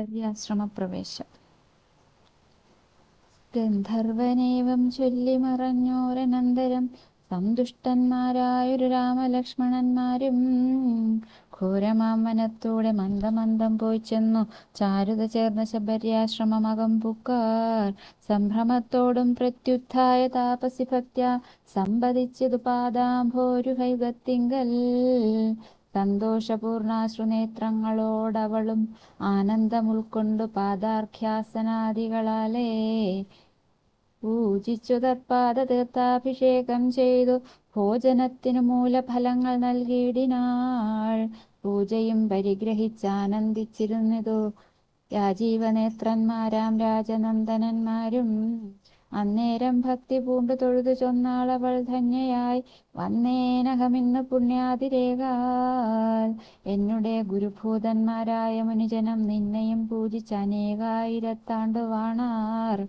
ശബര്യാശ്രമപ്രവേശം ഗന്ധർവനേവം ചൊല്ലി മറഞ്ഞോരനന്തരം സന്തുഷ്ടന്മാരായൊരു രാമലക്ഷ്മണന്മാരും ഘോരമാമനത്തോടെ മന്ദമന്ദം പോയി ചെന്നു ചാരുത ചേർന്ന ശബര്യാശ്രമമകം പുക്കാർ സംഭ്രമത്തോടും പ്രത്യുത്ഥായ താപസി സംബന്ധിച്ചതു പാദാംഭോരു പാദാംഭോരുഹൈകത്തിങ്കൽ സന്തോഷപൂർണാശ്രുനേത്രങ്ങളോടവളും ആനന്ദമുൾക്കൊണ്ടു പാദാർഖ്യാസനാദികളാലേ പൂജിച്ചു തത്പാദ തീർത്ഥാഭിഷേകം ചെയ്തു. ഭോജനത്തിനു മൂലഫലങ്ങൾ നൽകിയിടിനാൾ. പൂജയും പരിഗ്രഹിച്ചാനന്ദിച്ചിരുന്നിതു. രാജീവനേത്രന്മാരാം രാജനന്ദനന്മാരും അന്നേരം ഭക്തി പൂണ്ടു തൊഴുതു ചൊന്നാളവൾ ധന്യയായി. വന്നേനഹമിന്ന് പുണ്യാതിരേകാൽ. എന്നുടെ ഗുരുഭൂതന്മാരായ മുനിജനം നിന്നെയും പൂജിച്ച് അനേകായിരത്താണ്ടു വാണാർ.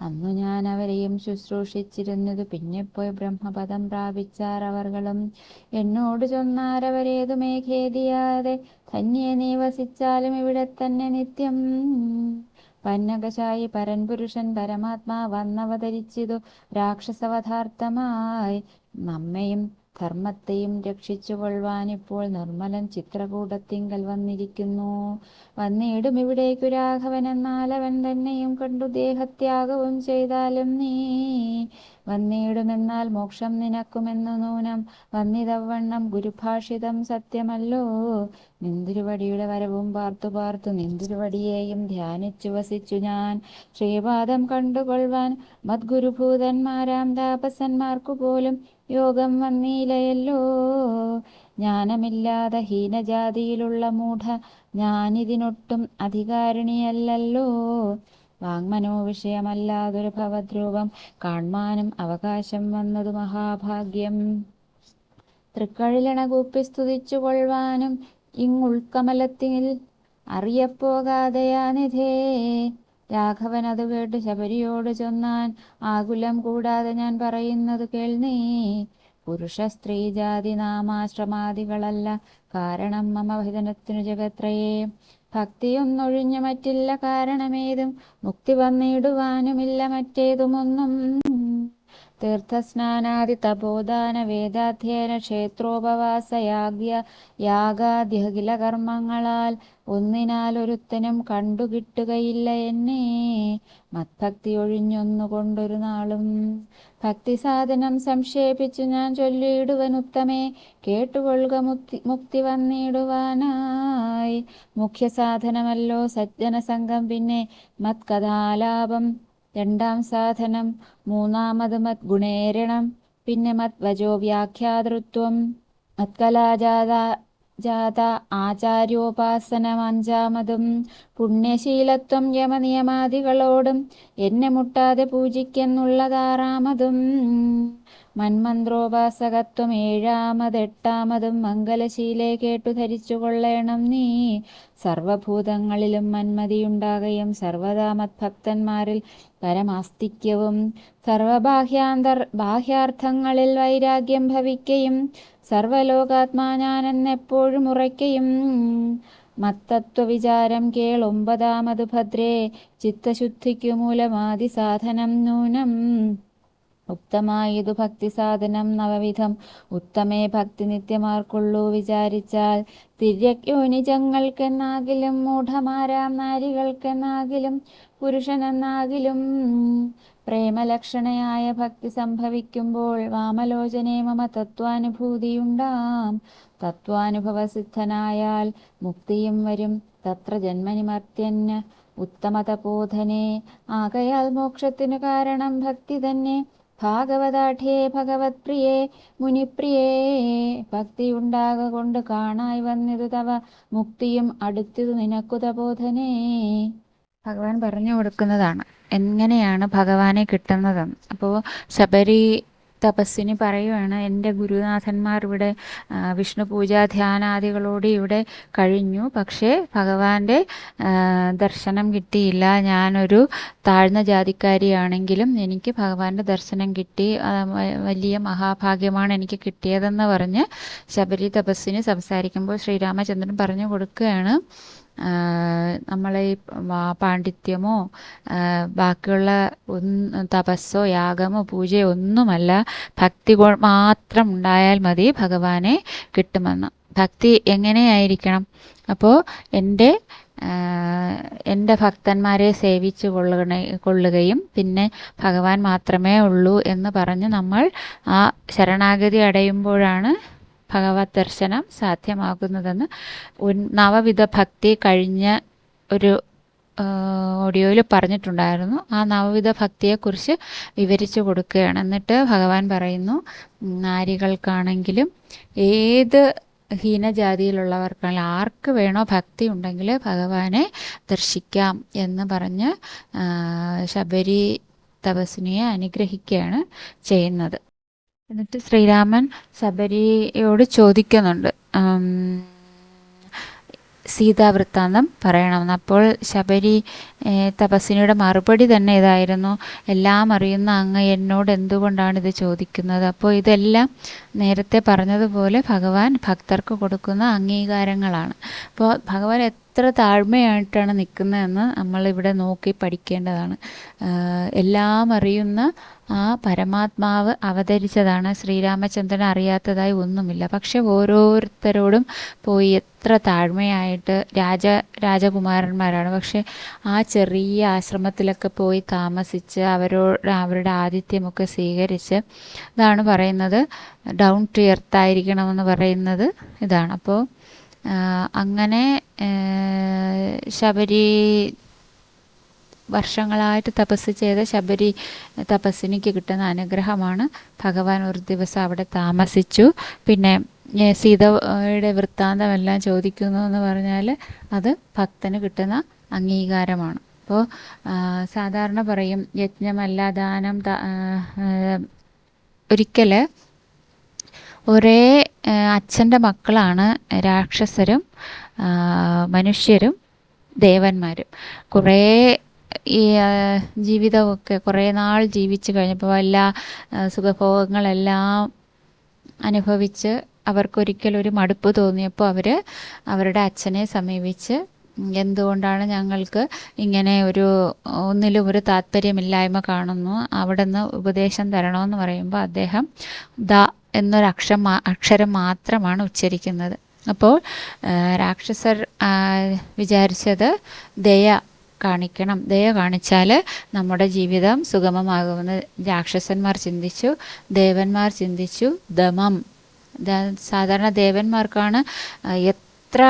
അന്നു ഞാൻ അവരെയും ശുശ്രൂഷിച്ചിരുന്നത് പിന്നെ പോയി ബ്രഹ്മപദം പ്രാപിച്ചാർ അവർകളും. എന്നോട് ചൊന്നാരവരേതുമേ ഖേദിയാതെ ധന്യെ നീ വസിച്ചാലും ഇവിടെ തന്നെ നിത്യം. പന്നകശായി പരൻപുരുഷൻ പരമാത്മാ വന്നവതരിച്ചിതു രാക്ഷസവധാർത്ഥമായി നമ്മയും ധർമ്മത്തെയും രക്ഷിച്ചുകൊള്ളുവാൻ ഇപ്പോൾ നിർമ്മലൻ ചിത്രകൂടത്തിങ്കൽ വന്നിരിക്കുന്നു. വന്നിടും ഇവിടേക്കു രാഘവൻ എന്നാലവൻ തന്നെയും കണ്ടു ദേഹത്യാഗവും ചെയ്താലും നീ. വന്നിടുമെന്നാൽ മോക്ഷം നിനക്കുമെന്നു നൂനം വന്നിതവണ്ണം ഗുരുഭാഷിതം സത്യമല്ലോ. നിന്തിരുവടിയുടെ വരവും പാർത്തു പാർത്തു നിന്തിരുവടിയെയും ധ്യാനിച്ചു വസിച്ചു ഞാൻ. ശ്രീപാദം കണ്ടുകൊള്ളുവാൻ മദ്ഗുരുഭൂതന്മാരാം താപസന്മാർക്കു പോലും യോഗം വന്നീലയല്ലോ. ജ്ഞാനമില്ലാതെ ഹീനജാതിയിലുള്ള മൂഢ ഞാനിതിനൊട്ടും അധികാരിണിയല്ലല്ലോ. വാങ്മനോ വിഷയമല്ലാതൊരു ഭവദ്രൂപം കാൺമാനും അവകാശം വന്നതു മഹാഭാഗ്യം. തൃക്കഴിലണ കൂപ്പി സ്തുതിച്ചു കൊള്ളുവാനും ഇങ്ങുൾക്കമലത്തിൽ അറിയപ്പോകാതെയാനിധേ രാഘവൻ അത് കേട്ട് ശബരിയോട് ചൊന്നാൻ ആകുലം കൂടാതെ ഞാൻ പറയുന്നത് കേൾനീ. പുരുഷ സ്ത്രീ ജാതി നാമാശ്രമാദികളല്ല. കാരണം മമ ഭജനത്തിനു ജഗത്രയേ. ഭക്തിയൊന്നൊഴിഞ്ഞു മറ്റില്ല കാരണമേതും. മുക്തി വന്നിടുവാനുമില്ല മറ്റേതുമൊന്നും. തീർത്ഥസ്നാനാദി തപോദാന വേദാധ്യയന ക്ഷേത്രോപവാസ യാഗ്യ യാഗാദ്യഖില കർമ്മങ്ങളാൽ ഒന്നിനാൽ ഒരുത്തനും കണ്ടുകിട്ടുകയില്ല എന്നെ. മത്ഭക്തി ഒഴിഞ്ഞൊന്നുകൊണ്ടൊരു നാളും ഭക്തി സാധനം സംക്ഷേപിച്ചു ഞാൻ ചൊല്ലിയിടുവൻ ഉത്തമേ. കേട്ടുകൊള്ളുക മുക്തി മുക്തി വന്നിടുവാനായി. മുഖ്യ സാധനമല്ലോ സജ്ജന സംഘം പിന്നെ മത്കഥാലാപം രണ്ടാം സാധനം മൂന്നാമത് മത് ഗുണേരണം പിന്നെ മത് വജോ വ്യാഖ്യാതൃത്വം. മത്കലാജാത ജാത ആചാര്യോപാസനം അഞ്ചാമതും പുണ്യശീലത്വം യമനിയമാദികളോടും എന്നെ മുട്ടാതെ പൂജിക്കെന്നുള്ളതാറാമതും. മന്മന്ത്രോപാസകത്വം ഏഴാമതെട്ടാമതും മംഗലശീലെ കേട്ടു ധരിച്ചു കൊള്ളേണം നീ. സർവഭൂതങ്ങളിലും മന്മതിയുണ്ടാകയും സർവതാമത് ഭക്തന്മാരിൽ പരമാസ്തിക്യവും സർവബാഹ്യാന്തർ ബാഹ്യാർത്ഥങ്ങളിൽ വൈരാഗ്യം ഭവിക്കയും സർവലോകാത്മാ ഞാനെന്നെപ്പോഴും ഉറയ്ക്കയും. മത്തത്വവിചാരം കേൾ ഒമ്പതാമത് ഭദ്രേ ചിത്തശുദ്ധിക്കു മൂലമാതി സാധനം നൂനം. ഉക്തമായതു ഭക്തി സാധനം നവവിധം. ഉത്തമേ ഭക്തി നിത്യമാർക്കുള്ളൂ വിചാരിച്ചാൽ. തിര്യക്യോനിജങ്ങൾക്കെന്നാകിലും മൂഢമാരാം നാരികൾക്കെന്നാകിലും പുരുഷനെന്നാകിലും പ്രേമലക്ഷണയായ ഭക്തി സംഭവിക്കുമ്പോൾ വാമലോചനെ മമ തത്വാനുഭൂതിയുണ്ടാം. തത്വാനുഭവസിദ്ധനായാൽ മുക്തിയും വരും. തത്ര ജന്മനിമർത്യന് ഉത്തമതബോധനെ ആകയാൽ മോക്ഷത്തിനു കാരണം ഭക്തി തന്നെ. ഭാഗവതാഠ്യേ ഭഗവത് പ്രിയേ മുനിപ്രിയേ ഭക്തിയുണ്ടാക കൊണ്ട് കാണായി വന്നിതു തവ മുക്തിയും അടുത്തിതു നിനക്കുതബോധനേ ഭഗവാൻ പറഞ്ഞു കൊടുക്കുന്നതാണ്. എങ്ങനെയാണ് ഭഗവാനെ കിട്ടുന്നതെന്ന്? അപ്പോൾ ശബരി തപസ്സിന് പറയുവാണ് എന്റെ ഗുരുനാഥന്മാർ ഇവിടെ വിഷ്ണു പൂജാ ധ്യാനാദികളോട് ഇവിടെ കഴിഞ്ഞു. പക്ഷേ ഭഗവാന്റെ ദർശനം കിട്ടിയില്ല. ഞാനൊരു താഴ്ന്ന ജാതിക്കാരിയാണെങ്കിലും എനിക്ക് ഭഗവാന്റെ ദർശനം കിട്ടി. വലിയ മഹാഭാഗ്യമാണ് എനിക്ക് കിട്ടിയതെന്ന് പറഞ്ഞ് ശബരി തപസ്വിനി സംസാരിക്കുമ്പോൾ ശ്രീരാമചന്ദ്രൻ പറഞ്ഞു കൊടുക്കുകയാണ്. നമ്മളെ ഈ പാണ്ഡിത്യമോ ബാക്കിയുള്ള തപസ്സോ യാഗമോ പൂജയോ ഒന്നുമല്ല ഭക്തി മാത്രം ഉണ്ടായാൽ മതി ഭഗവാനെ കിട്ടുമെന്ന്. ഭക്തി എങ്ങനെയായിരിക്കണം? അപ്പോൾ എന്റെ എന്റെ ഭക്തന്മാരെ സേവിച്ച് കൊള്ളുക കൊള്ളുകയും പിന്നെ ഭഗവാൻ മാത്രമേ ഉള്ളൂ എന്ന് പറഞ്ഞ് നമ്മൾ ആ ശരണാഗതി അടയുമ്പോഴാണ് ഭഗവത് ദർശനം സാധ്യമാകുന്നതെന്ന് നവവിധ ഭക്തി കഴിഞ്ഞ ഒരു ഓഡിയോയിൽ പറഞ്ഞിട്ടുണ്ടായിരുന്നു. ആ നവവിധ ഭക്തിയെക്കുറിച്ച് വിവരിച്ചു കൊടുക്കുകയാണ്. എന്നിട്ട് ഭഗവാൻ പറയുന്നു നാരികൾക്കാണെങ്കിലും ഏത് ഹീനജാതിയിലുള്ളവർക്കാണെങ്കിൽ ആർക്ക് വേണോ ഭക്തി ഉണ്ടെങ്കിൽ ഭഗവാനെ ദർശിക്കാം എന്ന് പറഞ്ഞ് ശബരി തപസ്വിനിയെ അനുഗ്രഹിക്കുകയാണ് ചെയ്യുന്നത്. എന്നിട്ട് ശ്രീരാമൻ ശബരിയോട് ചോദിക്കുന്നുണ്ട് സീതാവൃത്താന്തം പറയണമെന്ന്. അപ്പോൾ ശബരി തപസ്വിനിയുടെ മറുപടി തന്നെ ഇതായിരുന്നു. എല്ലാം അറിയുന്ന അങ്ങ് എന്നോട് എന്തുകൊണ്ടാണ് ഇത് ചോദിക്കുന്നത്? അപ്പോൾ ഇതെല്ലാം നേരത്തെ പറഞ്ഞതുപോലെ ഭഗവാൻ ഭക്തർക്ക് കൊടുക്കുന്ന അംഗീകാരങ്ങളാണ്. അപ്പോൾ ഭഗവാൻ എത്ര താഴ്മയായിട്ടാണ് നിൽക്കുന്നതെന്ന് നമ്മളിവിടെ നോക്കി പഠിക്കേണ്ടതാണ്. എല്ലാം അറിയുന്ന ആ പരമാത്മാവ് അവതരിച്ചതാണ്. ശ്രീരാമചന്ദ്രൻ അറിയാത്തതായി ഒന്നുമില്ല. പക്ഷെ ഓരോരുത്തരോടും പോയി എത്ര താഴ്മയായിട്ട് രാജ രാജകുമാരന്മാരാണ്. പക്ഷെ ആ ചെറിയ ആശ്രമത്തിലൊക്കെ പോയി താമസിച്ച് അവരോട് അവരുടെ ആതിഥ്യമൊക്കെ സ്വീകരിച്ച് ഇതാണ് പറയുന്നത്. ഡൗൺ ടു എർത്ത് ആയിരിക്കണമെന്ന് പറയുന്നത് ഇതാണ്. അപ്പോൾ അങ്ങനെ ശബരി വർഷങ്ങളായിട്ട് തപസ് ചെയ്ത ശബരി തപസ്സിനിക്ക് കിട്ടുന്ന അനുഗ്രഹമാണ്. ഭഗവാൻ ഒരു ദിവസം അവിടെ താമസിച്ചു. പിന്നെ സീതയുടെ വൃത്താന്തമെല്ലാം ചോദിക്കുന്നു എന്ന് പറഞ്ഞാൽ അത് ഭക്തന് കിട്ടുന്ന അംഗീകാരമാണ്. അപ്പോൾ സാധാരണ പറയും യജ്ഞമല്ല ദാനം ഒരിക്കൽ ഒരേ അച്ഛന്റെ മക്കളാണ് രാക്ഷസരും മനുഷ്യരും ദേവന്മാരും. കുറേ ഈ ജീവിതമൊക്കെ കുറേ നാൾ ജീവിച്ചു കഴിഞ്ഞപ്പോൾ എല്ലാ സുഖഭോഗങ്ങളെല്ലാം അനുഭവിച്ച് അവർക്കൊരിക്കലൊരു മടുപ്പ് തോന്നിയപ്പോൾ അവർ അവരുടെ അച്ഛനെ സമീപിച്ച് എന്തുകൊണ്ടാണ് ഞങ്ങൾക്ക് ഇങ്ങനെ ഒരു ഒന്നിലും ഒരു താല്പര്യമില്ലായ്മ കാണുന്നു? അവിടെ നിന്ന് ഉപദേശം തരണമെന്ന് പറയുമ്പോൾ അദ്ദേഹം ദ എന്നൊരു അക്ഷരം അക്ഷരം മാത്രമാണ് ഉച്ചരിക്കുന്നത്. അപ്പോൾ രാക്ഷസർ വിചാരിച്ചത് ദയ കാണിക്കണം. ദയ കാണിച്ചാൽ നമ്മുടെ ജീവിതം സുഗമമാകുമെന്ന് രാക്ഷസന്മാർ ചിന്തിച്ചു ദേവന്മാർ ചിന്തിച്ചു ദമം. സാധാരണ ദേവന്മാർക്കാണ് എത്ര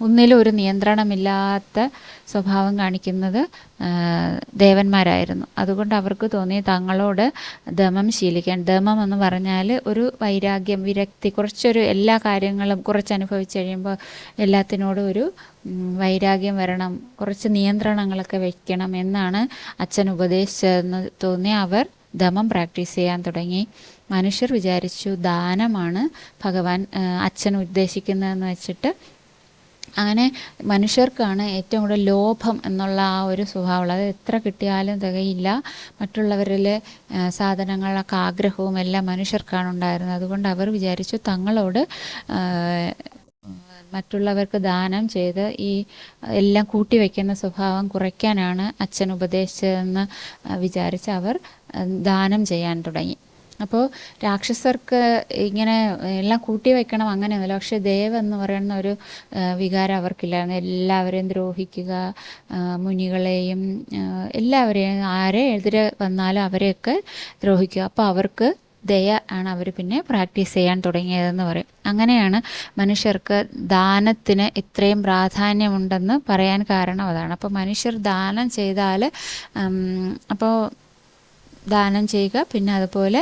ഒന്നിലും ഒരു നിയന്ത്രണമില്ലാത്ത സ്വഭാവം കാണിക്കുന്നത് ദേവന്മാരായിരുന്നു. അതുകൊണ്ട് അവർക്ക് തോന്നി തങ്ങളോട് ദമം ശീലിക്കാൻ ദമം എന്ന് പറഞ്ഞാൽ ഒരു വൈരാഗ്യം വിരക്തി കുറച്ചൊരു എല്ലാ കാര്യങ്ങളും കുറച്ച് അനുഭവിച്ച് കഴിയുമ്പോൾ എല്ലാത്തിനോടും ഒരു വൈരാഗ്യം വരണം കുറച്ച് നിയന്ത്രണങ്ങളൊക്കെ വയ്ക്കണം എന്നാണ് അച്ഛൻ ഉപദേശിച്ചതെന്ന് തോന്നി അവർ ദമം പ്രാക്ടീസ് ചെയ്യാൻ തുടങ്ങി. മനുഷ്യർ വിചാരിച്ചു ദാനമാണ് ഭഗവാൻ അച്ഛൻ ഉദ്ദേശിക്കുന്നതെന്ന് വെച്ചിട്ട്. അങ്ങനെ മനുഷ്യർക്കാണ് ഏറ്റവും കൂടുതൽ ലോഭം എന്നുള്ള ആ ഒരു സ്വഭാവമുള്ളത്. എത്ര കിട്ടിയാലും തികയില്ല. മറ്റുള്ളവരിൽ സാധനങ്ങളൊക്കെ ആഗ്രഹവും എല്ലാം മനുഷ്യർക്കാണ് ഉണ്ടായിരുന്നത്. അതുകൊണ്ട് അവർ വിചാരിച്ചു തങ്ങളോട് മറ്റുള്ളവർക്ക് ദാനം ചെയ്ത് ഈ എല്ലാം കൂട്ടി വയ്ക്കുന്ന സ്വഭാവം കുറയ്ക്കാനാണ് അച്ഛൻ ഉപദേശിച്ചതെന്ന് വിചാരിച്ച് അവർ ദാനം ചെയ്യാൻ തുടങ്ങി. അപ്പോൾ രാക്ഷസർക്ക് ഇങ്ങനെ എല്ലാം കൂട്ടി വയ്ക്കണം അങ്ങനെയൊന്നുമില്ല. പക്ഷേ ദേവ് എന്ന് പറയുന്ന ഒരു വികാരം അവർക്കില്ലായിരുന്നു. എല്ലാവരെയും ദ്രോഹിക്കുക മുനികളെയും എല്ലാവരെയും ആരെ എതിരെ വന്നാലും അവരെയൊക്കെ ദ്രോഹിക്കുക. അപ്പോൾ അവർക്ക് ദയ ആണ് അവർ പിന്നെ പ്രാക്ടീസ് ചെയ്യാൻ തുടങ്ങിയതെന്ന് പറയും. അങ്ങനെയാണ് മനുഷ്യർക്ക് ദാനത്തിന് ഇത്രയും പ്രാധാന്യമുണ്ടെന്ന് പറയാൻ കാരണം അതാണ്. അപ്പോൾ മനുഷ്യർ ദാനം ചെയ്താൽ അപ്പോൾ ദാനം ചെയ്യുക പിന്നെ അതുപോലെ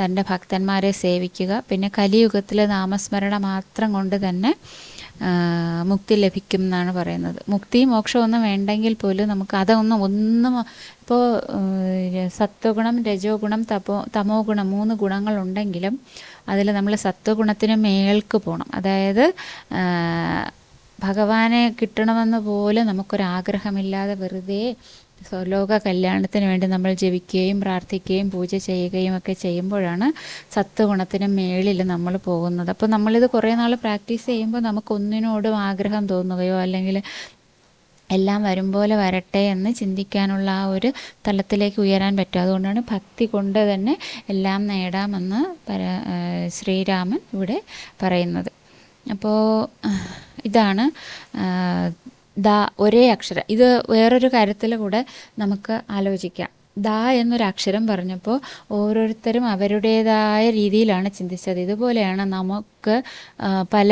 തന്റെ ഭക്തന്മാരെ സേവിക്കുക പിന്നെ കലിയുഗത്തിൽ നാമസ്മരണ മാത്രം കൊണ്ട് തന്നെ മുക്തി ലഭിക്കും എന്നാണ് പറയുന്നത്. മുക്തി മോക്ഷമൊന്നും വേണ്ടെങ്കിൽ പോലും നമുക്ക് അതൊന്നും ഒന്നും ഇപ്പോൾ സത്വഗുണം രജോ ഗുണം തപോ തമോ ഗുണം മൂന്ന് ഗുണങ്ങളുണ്ടെങ്കിലും അതിൽ നമ്മൾ സത്വഗുണത്തിന് മേൽക്ക് പോകണം അതായത് ഭഗവാനെ കിട്ടണമെന്ന് പോലും നമുക്കൊരാഗ്രഹമില്ലാതെ വെറുതെ സ്വലോക കല്യാണത്തിന് വേണ്ടി നമ്മൾ ജപിക്കുകയും പ്രാർത്ഥിക്കുകയും പൂജ ചെയ്യുകയും ഒക്കെ ചെയ്യുമ്പോഴാണ് സത്വഗുണത്തിന് മേളിൽ നമ്മൾ പോകുന്നത്. അപ്പോൾ നമ്മളിത് കുറേ നാൾ പ്രാക്ടീസ് ചെയ്യുമ്പോൾ നമുക്ക് നമുക്കൊന്നിനോടും ആഗ്രഹം തോന്നുകയോ അല്ലെങ്കിൽ എല്ലാം വരും പോലെ വരട്ടെ എന്ന് ചിന്തിക്കാനുള്ള ആ ഒരു തലത്തിലേക്ക് ഉയരാൻ പറ്റും. അതുകൊണ്ടാണ് ഭക്തി കൊണ്ട് തന്നെ എല്ലാം നേടാമെന്ന് ശ്രീരാമൻ ഇവിടെ പറയുന്നത്. അപ്പോൾ ഇതാണ് ദാ ഒരേ അക്ഷരം. ഇത് വേറൊരു കാര്യത്തിൽ കൂടെ നമുക്ക് ആലോചിക്കാം. ദ എന്നൊരു അക്ഷരം പറഞ്ഞപ്പോൾ ഓരോരുത്തരും അവരുടേതായ രീതിയിലാണ് ചിന്തിച്ചത്. ഇതുപോലെയാണ് നമുക്ക് പല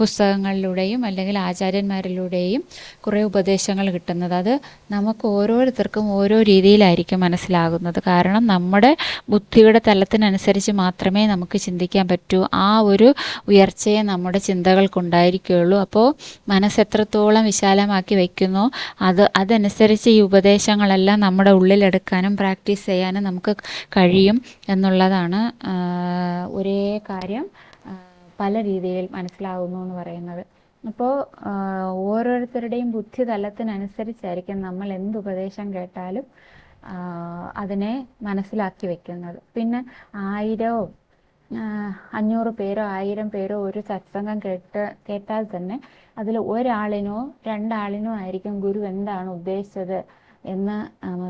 പുസ്തകങ്ങളിലൂടെയും അല്ലെങ്കിൽ ആചാര്യന്മാരിലൂടെയും കുറേ ഉപദേശങ്ങൾ കിട്ടുന്നത്. അത് നമുക്ക് ഓരോരുത്തർക്കും ഓരോ രീതിയിലായിരിക്കും മനസ്സിലാകുന്നത്. കാരണം നമ്മുടെ ബുദ്ധിയുടെ തലത്തിനനുസരിച്ച് മാത്രമേ നമുക്ക് ചിന്തിക്കാൻ പറ്റൂ. ആ ഒരു ഉയർച്ചയെ നമ്മുടെ ചിന്തകൾക്കുണ്ടായിരിക്കുകയുള്ളൂ. അപ്പോൾ മനസ്സെത്രത്തോളം വിശാലമാക്കി വയ്ക്കുന്നോ അത് അതനുസരിച്ച് ഈ ഉപദേശങ്ങളെല്ലാം നമ്മുടെ ഉള്ളിലെടുക്കാനും പ്രാക്ടീസ് ചെയ്യാനും നമുക്ക് കഴിയും എന്നുള്ളതാണ് ഒരേ കാര്യം പല രീതിയിൽ മനസ്സിലാവുന്നു എന്ന് പറയുന്നത്. അപ്പോൾ ഓരോരുത്തരുടെയും ബുദ്ധി തലത്തിനനുസരിച്ചായിരിക്കും നമ്മൾ എന്ത് ഉപദേശം കേട്ടാലും അതിനെ മനസ്സിലാക്കി വെക്കുന്നത്. പിന്നെ ആയിരവും അഞ്ഞൂറ് പേരോ ആയിരം പേരോ ഒരു സത്സംഗം കേട്ട് കേട്ടാൽ തന്നെ അതിൽ ഒരാളിനോ രണ്ടാളിനോ ആയിരിക്കും ഗുരു എന്താണ് ഉദ്ദേശിച്ചത് എന്ന്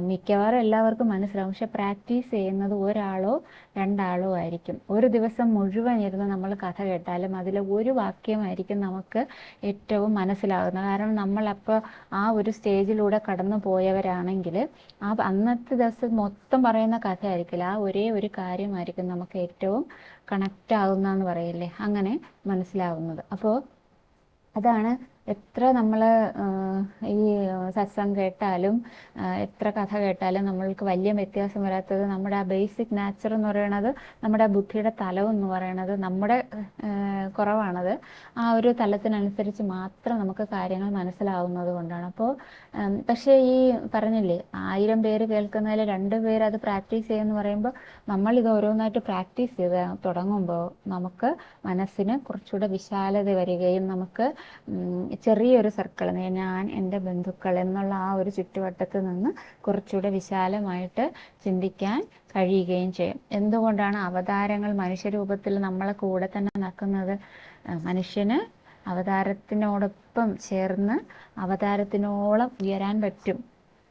മിക്കവാറും എല്ലാവർക്കും മനസ്സിലാവും. പക്ഷെ പ്രാക്ടീസ് ചെയ്യുന്നത് ഒരാളോ രണ്ടാളോ ആയിരിക്കും. ഒരു ദിവസം മുഴുവൻ ഇരുന്ന് നമ്മൾ കഥ കേട്ടാലും അതിൽ ഒരു വാക്യമായിരിക്കും നമുക്ക് ഏറ്റവും മനസ്സിലാകുന്നത് കാരണം നമ്മളപ്പോൾ ആ ഒരു സ്റ്റേജിലൂടെ കടന്നു പോയവരാണെങ്കിൽ ആ അന്നത്തെ ദിവസം മൊത്തം പറയുന്ന കഥ ആയിരിക്കില്ല ആ ഒരേ ഒരു കാര്യമായിരിക്കും നമുക്ക് ഏറ്റവും കണക്റ്റ് ആകുന്നതെന്ന് പറയില്ലേ? അങ്ങനെ മനസ്സിലാവുന്നത്. അപ്പോൾ അതാണ് എത്ര നമ്മൾ ഈ സത്സംഗം കേട്ടാലും എത്ര കഥ കേട്ടാലും നമ്മൾക്ക് വലിയ വ്യത്യാസം വരാത്തത് നമ്മുടെ ആ ബേസിക് നാച്ചർ എന്ന് പറയുന്നത് നമ്മുടെ ബുദ്ധിയുടെ തലം എന്ന് പറയുന്നത് നമ്മുടെ കുറവാണത്. ആ ഒരു തലത്തിനനുസരിച്ച് മാത്രം നമുക്ക് കാര്യങ്ങൾ മനസ്സിലാവുന്നത് കൊണ്ടാണ്. അപ്പോൾ പക്ഷേ ഈ പറഞ്ഞില്ലേ ആയിരം പേര് കേൾക്കുന്നതിൽ രണ്ട് പേര് അത് പ്രാക്ടീസ് ചെയ്യുമെന്ന് പറയുമ്പോൾ നമ്മൾ ഇത് ഓരോന്നായിട്ട് പ്രാക്ടീസ് ചെയ്ത് തുടങ്ങുമ്പോൾ നമുക്ക് മനസ്സിന് കുറച്ചുകൂടെ വിശാലത വരികയും നമുക്ക് ചെറിയൊരു സർക്കിൾ ഞാൻ എന്റെ ബന്ധുക്കൾ എന്നുള്ള ആ ഒരു ചുറ്റുവട്ടത്ത് നിന്ന് കുറച്ചുകൂടെ വിശാലമായിട്ട് ചിന്തിക്കാൻ കഴിയുകയും ചെയ്യും. എന്തുകൊണ്ടാണ് അവതാരങ്ങൾ മനുഷ്യരൂപത്തിൽ നമ്മളെ കൂടെ തന്നെ നടക്കുന്നത്? മനുഷ്യന് അവതാരത്തിനോടൊപ്പം ചേർന്ന് അവതാരത്തിനോളം ഉയരാൻ പറ്റും.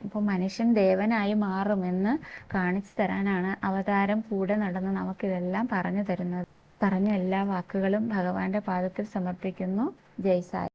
അപ്പോൾ മനുഷ്യൻ ദേവനായി മാറുമെന്ന് കാണിച്ചു തരാനാണ് അവതാരം കൂടെ നടന്ന് നമുക്കിതെല്ലാം പറഞ്ഞു തരുന്നത്. പറഞ്ഞ എല്ലാ വാക്കുകളും ഭഗവാന്റെ പാദത്തിൽ സമർപ്പിക്കുന്നു. ജയ് സായി.